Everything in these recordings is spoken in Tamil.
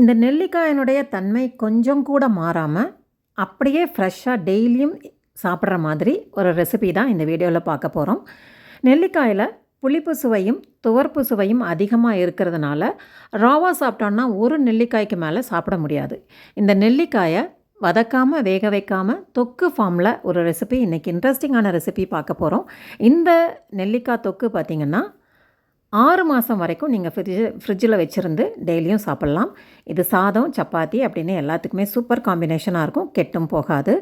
இந்த நெல்லிக்காயினுடைய தன்மை கொஞ்சம் கூட மாறாமல் அப்படியே ஃப்ரெஷ்ஷாக டெய்லியும் சாப்பிட்ற மாதிரி ஒரு ரெசிபி தான் இந்த வீடியோவில் பார்க்க போகிறோம் நெல்லிக்காயில் புளிப்பு சுவையும் துவர்ப்பு சுவையும் அதிகமாக இருக்கிறதுனால ராவாக சாப்பிட்டோன்னா ஒரு நெல்லிக்காய்க்கு மேலே சாப்பிட முடியாது. இந்த நெல்லிக்காயை வதக்காமல் வேக வைக்காமல் தொக்கு ஃபார்மில் ஒரு ரெசிபி இன்றைக்கி இன்ட்ரெஸ்டிங்கான ரெசிபி பார்க்க போகிறோம் இந்த நெல்லிக்காய் தொக்கு பார்த்திங்கன்னா ஆறு மாதம் வரைக்கும் நீங்கள் ஃப்ரிட்ஜு ஃப்ரிட்ஜில் வச்சுருந்து டெய்லியும் சாப்பிட்லாம். இது சாதம் சப்பாத்தி அப்படின்னு எல்லாத்துக்குமே சூப்பர் காம்பினேஷனாக இருக்கும். கெட்டும் போகாது.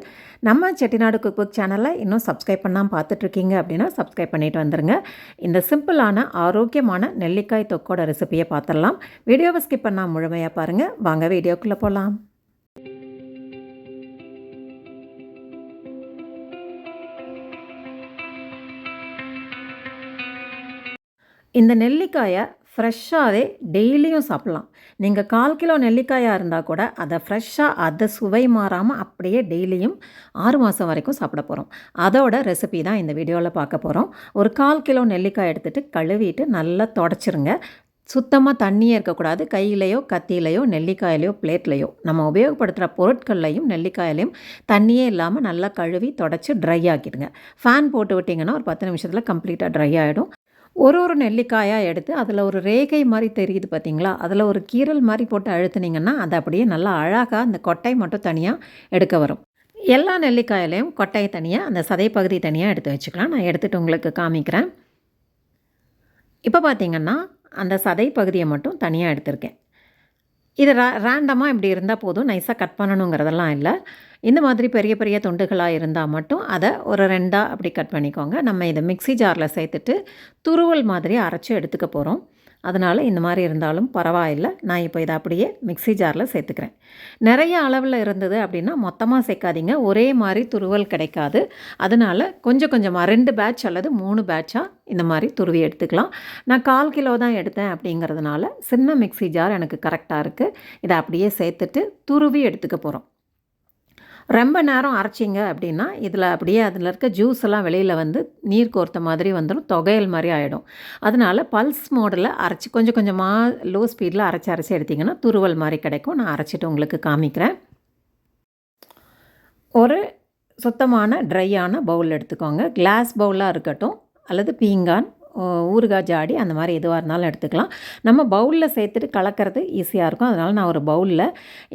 நம்ம செட்டிநாடு குக் புக் சேனலை இன்னும் சப்ஸ்கிரைப் பண்ணாமல் பார்த்துட்ருக்கீங்க அப்படின்னா சப்ஸ்கிரைப் பண்ணிட்டு வந்துடுங்க இந்த சிம்பிளான ஆரோக்கியமான நெல்லிக்காய் தொக்கோட ரெசிபியை பார்த்துடலாம். வீடியோவை ஸ்கிப் பண்ணால் முழுமையாக பாருங்கள் வாங்க வீடியோக்குள்ளே போகலாம் இந்த நெல்லிக்காயை ஃப்ரெஷ்ஷாகவே டெய்லியும் சாப்பிட்லாம். நீங்கள் கால் கிலோ நெல்லிக்காயாக இருந்தால் கூட அதை ஃப்ரெஷ்ஷாக அதை சுவை மாறாமல் அப்படியே டெய்லியும் ஆறு மாதம் வரைக்கும் சாப்பிட போகிறோம் அதோட ரெசிபி தான் இந்த வீடியோவில் பார்க்க போகிறோம் ஒரு கால் கிலோ நெல்லிக்காய் எடுத்துகிட்டு கழுவிட்டு நல்லா தொடச்சிருங்க. சுத்தமாக தண்ணியே இருக்கக்கூடாது. கையிலையோ கத்தியிலையோ நெல்லிக்காயிலையோ பிளேட்லையோ நம்ம உபயோகப்படுத்துகிற பொருட்கள்லையும் நெல்லிக்காயிலையும் தண்ணியே இல்லாமல் நல்லா கழுவி தொடச்சி ட்ரை ஆக்கிடுங்க. ஃபேன் போட்டு விட்டிங்கன்னா ஒரு பத்து நிமிஷத்தில் கம்ப்ளீட்டாக ட்ரை ஆகிடும் ஒரு ஒரு நெல்லிக்காயாக எடுத்து அதில் ஒரு ரேகை மாதிரி தெரியுது பார்த்தீங்களா அதில் ஒரு கீரல் மாதிரி போட்டு அழுத்துனீங்கன்னா அது அப்படியே நல்லா அழகாக அந்த கொட்டை மட்டும் தனியாக எடுக்க வரும். எல்லா நெல்லிக்காயிலையும் கொட்டையை தனியாக அந்த சதை பகுதி தனியாக எடுத்து வச்சுக்கலாம். நான் எடுத்துகிட்டு உங்களுக்கு காமிக்கிறேன். இப்போ பார்த்திங்கன்னா அந்த சதை பகுதியை மட்டும் தனியாக எடுத்திருக்கேன். இது ரா ரேண்டமாக இப்படி இருந்தால் போதும். நைஸாக கட் பண்ணணுங்கிறதெல்லாம் இல்லை. இந்த மாதிரி பெரிய பெரிய துண்டுகளாக இருந்தால் மட்டும் அதை ஒரு ரெண்டாக அப்படி கட் பண்ணிக்கோங்க. நம்ம இதை மிக்சி ஜாரில் சேர்த்துட்டு துருவல் மாதிரி அரைச்சி எடுத்துக்க போகிறோம் அதனால் இந்த மாதிரி இருந்தாலும் பரவாயில்லை. நான் இப்போ இதை அப்படியே மிக்சி ஜாரில் சேர்த்துக்கிறேன். நிறைய அளவில் இருந்தது அப்படின்னா மொத்தமாக சேர்க்காதீங்க. ஒரே மாதிரி துருவல் கிடைக்காது. அதனால் கொஞ்சம் கொஞ்சமாக ரெண்டு பேட்ச் அல்லது மூணு பேட்சாக இந்த மாதிரி துருவி எடுத்துக்கலாம். நான் கால் கிலோ தான் எடுத்தேன் அப்படிங்கிறதுனால சின்ன மிக்சி ஜார் எனக்கு கரெக்டாக இருக்குது இதை அப்படியே சேர்த்துட்டு துருவி எடுத்துக்க போகிறோம் ரொம்ப நேரம் அரைச்சிங்க அப்படின்னா இதில் அப்படியே அதில் இருக்க ஜூஸ் எல்லாம் வெளியில் வந்து நீர் கோர்த்த மாதிரி வந்துடும் தொகையல் மாதிரி ஆகிடும் அதனால் பல்ஸ் மோடில் அரைச்சி கொஞ்சம் கொஞ்சமாக லோ ஸ்பீடில் அரைச்சி அரைச்சி எடுத்திங்கன்னா துருவல் மாதிரி கிடைக்கும். நான் அரைச்சிட்டு உங்களுக்கு காமிக்கிறேன். ஒரு சுத்தமான ட்ரையான பவுல் எடுத்துக்கோங்க. கிளாஸ் பவுலாக இருக்கட்டும் அல்லது பீங்கான் ஊறுகாய் ஜாடி அந்த மாதிரி எதுவாக இருந்தாலும் எடுத்துக்கலாம். நம்ம பவுலில் சேர்த்துட்டு கலக்கிறது ஈஸியாக இருக்கும். அதனால் நான் ஒரு பவுலில்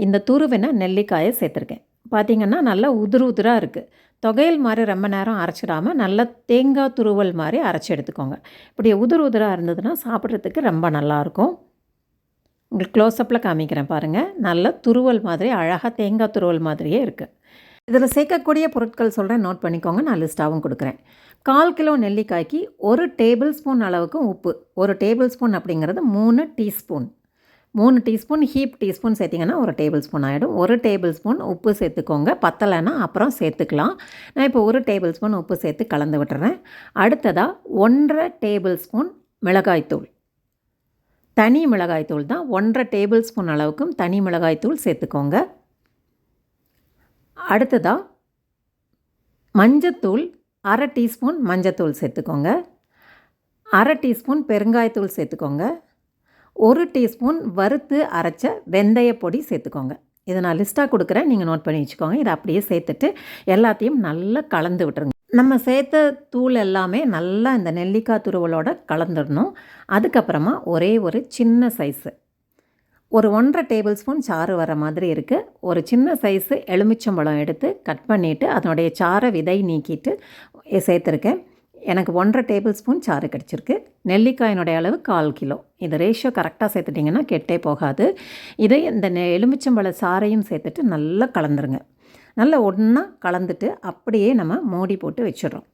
இந்த துருவின நெல்லிக்காயை சேர்த்துருக்கேன். பார்த்திங்கன்னா நல்லா உதிரு உதிராக இருக்குது தொகையல் மாதிரி ரொம்ப நேரம் அரைச்சிடாமல் நல்லா தேங்காய் துருவல் மாதிரி அரைச்சி எடுத்துக்கோங்க. இப்படி உதிர் உதிராக இருந்ததுன்னா சாப்பிட்றதுக்கு ரொம்ப நல்லாயிருக்கும் உங்களுக்கு க்ளோஸ்அப்பில் காமிக்கிறேன் பாருங்கள் நல்ல துருவல் மாதிரி அழகாக தேங்காய் துருவல் மாதிரியே இருக்குது இதில் சேர்க்கக்கூடிய பொருட்கள் சொல்கிறேன் நோட் பண்ணிக்கோங்க. நான் லிஸ்ட்டாகவும் கொடுக்குறேன். கால் கிலோ நெல்லிக்காய்க்கு ஒரு டேபிள் ஸ்பூன் அளவுக்கு உப்பு. ஒரு டேபிள் ஸ்பூன் அப்படிங்கிறது மூணு டீஸ்பூன். மூணு டீஸ்பூன் ஹீப் டீஸ்பூன் சேர்த்திங்கன்னா ஒரு டேபிள் ஸ்பூன் ஆகிடும் ஒரு டேபிள் ஸ்பூன் உப்பு சேர்த்துக்கோங்க. பத்தலைன்னா அப்புறம் சேர்த்துக்கலாம். நான் இப்போ ஒரு டேபிள் ஸ்பூன் உப்பு சேர்த்து கலந்து விட்டுறேன். அடுத்ததாக ஒன்றரை டேபிள் ஸ்பூன் மிளகாய்த்தூள் தனி மிளகாய்த்தூள் தான். ஒன்றரை டேபிள் ஸ்பூன் அளவுக்கும் தனி மிளகாய்த்தூள் சேர்த்துக்கோங்க. அடுத்ததாக மஞ்சத்தூள் அரை டீஸ்பூன் மஞ்சத்தூள் சேர்த்துக்கோங்க. அரை டீஸ்பூன் பெருங்காயத்தூள் சேர்த்துக்கோங்க. ஒரு டீஸ்பூன் வறுத்து அரைச்ச வெந்தய பொடி சேர்த்துக்கோங்க. இதை நான் லிஸ்ட்டாக கொடுக்குறேன். நீங்கள் நோட் பண்ணி வச்சுக்கோங்க. இதை அப்படியே சேர்த்துட்டு எல்லாத்தையும் நல்லா கலந்து விட்டுருங்க. நம்ம சேர்த்த தூள் எல்லாமே நல்லா இந்த நெல்லிக்காய் துருவலோட கலந்துடணும். அதுக்கப்புறமா ஒரே ஒரு சின்ன சைஸு ஒரு ஒன்றரை டேபிள் ஸ்பூன் சாறு வர மாதிரி இருக்குது ஒரு சின்ன சைஸு எலுமிச்சம்பழம் எடுத்து கட் பண்ணிவிட்டு அதனுடைய சாரை விதை நீக்கிட்டு சேர்த்துருக்கேன். எனக்கு ஒன்றரை டேபிள் ஸ்பூன் சாறு கிடச்சிருக்கு. நெல்லிக்காயினுடைய அளவு கால் கிலோ. இது ரேஷியோ கரெக்டாக சேர்த்துட்டிங்கன்னா கெட்டே போகாது. இதை இந்த நெ எலுமிச்சம்பழ சாறையும் சேர்த்துட்டு நல்லா கலந்துருங்க. நல்லா ஒன்றா கலந்துட்டு அப்படியே நம்ம மூடி போட்டு வச்சிடுறோம்.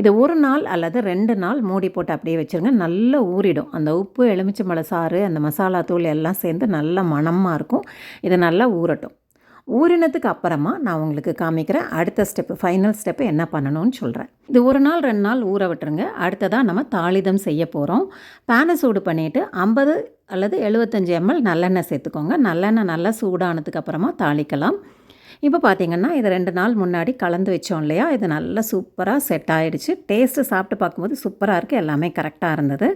இது ஒரு நாள் அல்லது ரெண்டு நாள் மூடி போட்டு அப்படியே வச்சுருங்க. நல்லா ஊறிடும். அந்த உப்பு எலுமிச்சம்பழ சாறு அந்த மசாலா தூள் எல்லாம் சேர்ந்து நல்ல மணமாக இருக்கும். இது நல்லா ஊறட்டும். ஊறினதுக்கு அப்புறமா நான் உங்களுக்கு காமிக்கிறேன். அடுத்த ஸ்டெப்பு ஃபைனல் ஸ்டெப்பு என்ன பண்ணணும்னு சொல்கிறேன் இது ஒரு நாள் ரெண்டு நாள் ஊற விட்டுருங்க. அடுத்ததாக நம்ம தாளிதம் செய்ய போகிறோம் பேனை சூடு பண்ணிவிட்டு ஐம்பது அல்லது எழுபத்தஞ்சி எம்எல் நல்லெண்ணெய் சேர்த்துக்கோங்க. நல்லெண்ணெய் நல்லா சூடானதுக்கு அப்புறமா தாளிக்கலாம். இப்போ பார்த்திங்கன்னா இது ரெண்டு நாள் முன்னாடி கலந்து வச்சோம் இல்லையா? இது நல்லா சூப்பராக செட் ஆகிடுச்சு டேஸ்ட்டு சாப்பிட்டு பார்க்கும்போது சூப்பராக இருக்குது எல்லாமே கரெக்டாக இருந்தது.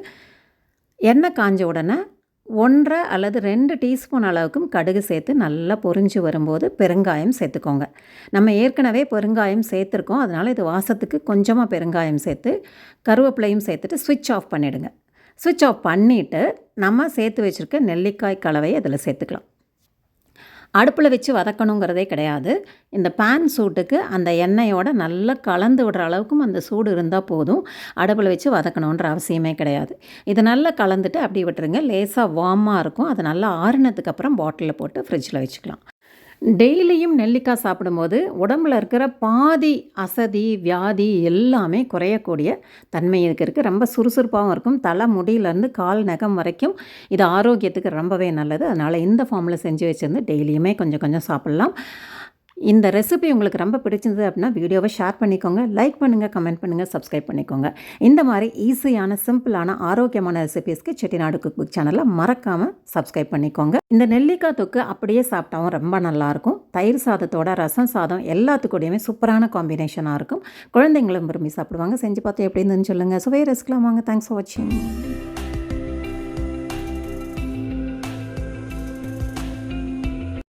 எண்ணெய் காஞ்ச உடனே ஒன்றரை அல்லது ரெண்டு டீஸ்பூன் அளவுக்கும் கடுகு சேர்த்து நல்லா பொரிஞ்சு வரும்போது பெருங்காயம் சேர்த்துக்கோங்க. நம்ம ஏற்கனவே பெருங்காயம் சேர்த்துருக்கோம். அதனால் இது வாசத்துக்கு கொஞ்சமாக பெருங்காயம் சேர்த்து கருவேப்பிலையும் சேர்த்துட்டு ஸ்விட்ச் ஆஃப் பண்ணிவிடுங்க ஸ்விட்ச் ஆஃப் பண்ணிவிட்டு நம்ம சேர்த்து வச்சுருக்க நெல்லிக்காய் கலவையை அதில் சேர்த்துக்கலாம். அடுப்பில் வச்சு வதக்கணுங்கிறதே கிடையாது. இந்த பேன் சூட்டுக்கு அந்த எண்ணெயோட நல்லா கலந்து விடுற அளவுக்கும் அந்த சூடு இருந்தால் போதும். அடுப்பில் வச்சு வதக்கணுன்ற அவசியமே கிடையாது. இது நல்லா கலந்துட்டு அப்படி விட்டுருங்க. லேசாக வார்மாக இருக்கும். அது நல்லா ஆறுனதுக்கு அப்புறம் பாட்டிலில் போட்டு ஃப்ரிட்ஜில் வச்சுக்கலாம். டெய்லியும் நெல்லிக்காய் சாப்பிடும்போது உடம்புல இருக்கிற பாதி அசதி வியாதி எல்லாமே குறையக்கூடிய தன்மை இதுக்கு இருக்குது ரொம்ப சுறுசுறுப்பாகவும் இருக்கும். தலை முடியிலேருந்து கால் நகம் வரைக்கும் இது ஆரோக்கியத்துக்கு ரொம்பவே நல்லது. அதனால் இந்த ஃபார்மில் செஞ்சு வச்சுருந்து டெய்லியுமே கொஞ்சம் கொஞ்சம் சாப்பிட்லாம். இந்த ரெசிபி உங்களுக்கு ரொம்ப பிடிச்சிருந்தது அப்படின்னா வீடியோவை ஷேர் பண்ணிக்கோங்க லைக் பண்ணுங்கள் கமெண்ட் பண்ணுங்கள் சப்ஸ்கிரைப் பண்ணிக்கோங்க. இந்த மாதிரி ஈஸியான சிம்பிளான ஆரோக்கியமான ரெசிபிஸ்க்கு செட்டிநாடு குக் புக் சேனலை மறக்காமல் சப்ஸ்கிரைப் பண்ணிக்கோங்க. இந்த நெல்லிக்காய் தொக்கு அப்படியே சாப்பிட்டாவும் ரொம்ப நல்லாயிருக்கும் தயிர் சாதத்தோட ரசம் சாதம் எல்லாத்துக்கூடயுமே சூப்பரான காம்பினேஷனாக இருக்கும். குழந்தைங்களும் விரும்பி சாப்பிடுவாங்க. செஞ்சு பார்த்து எப்படி இருந்துன்னு சொல்லுங்கள் சுவையை ரசிக்கலாம் வாங்க. தேங்க்ஸ் ஃபார் வாட்சிங்